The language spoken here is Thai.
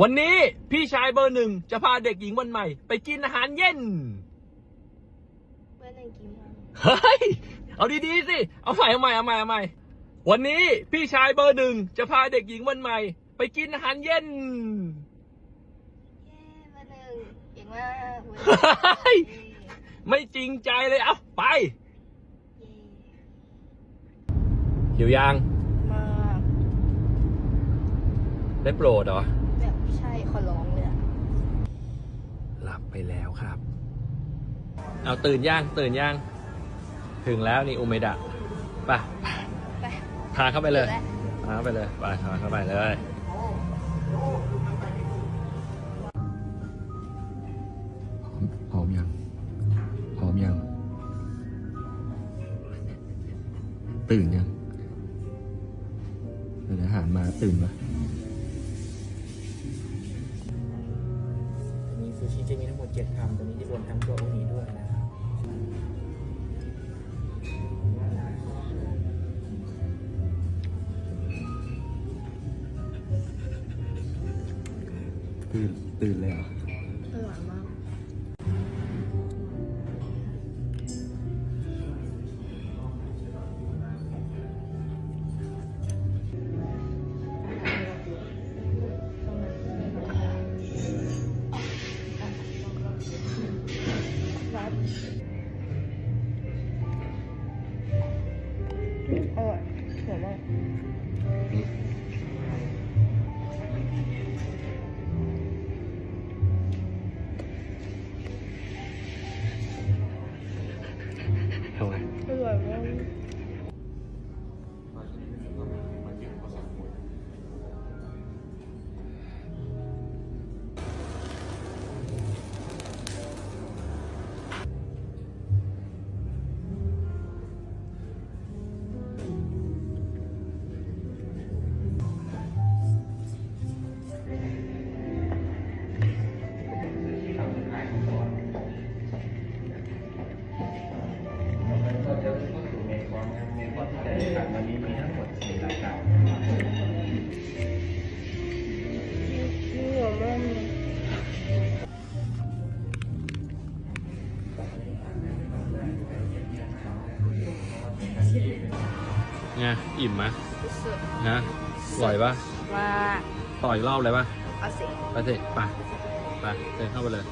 วันนี้พี่ชายเบอร์หนึ่งจะพาเด็กหญิงวันใหม่ ไปกินอาหารเย็น เบอร์หนึ่งกี่โมงเฮ้ย เอาดีๆสิ เอาใหม่เอาใหม่เอาใหม่เอาใหม่ วันนี้พี่ชายเบอร์หนึ่งจะพาเด็กหญิงวันใหม่ ไปกินอาหารเย็น เย้เบอร์หนึ่งเก่งมากเบอร์หเฮ้ยนึ่งไม่จริงใจเลย เอาไป เย้หิวยังมากได้โปรดเหรอแบบ ใช่ขอร้องเลยอะหลับไปแล้วครับ เอาตื่นย่างตื่นย่าง ถึงแล้วนี่อุเมดะไปไปพาเข้าไปเลยแล้วพาเข้าไปเลยไปพาเข้าไปเลยพร้อมยังพร้อมยัง ตื่นยังเดี๋ยวอาหารมาตื่นปะ จะมีทั้งหมดเจ็ดคำตัวนี้จะรวมทั้งตัวพวกนี้ด้วยนะครับตื่นตื่นเลยเหรอ อร่อยส ไงอิ่มไหมสุดนะอร่อยปะว่าต่ออีกรอบเลยปะเอาสิ ไปสิไปไปเดินเข้าไปเลย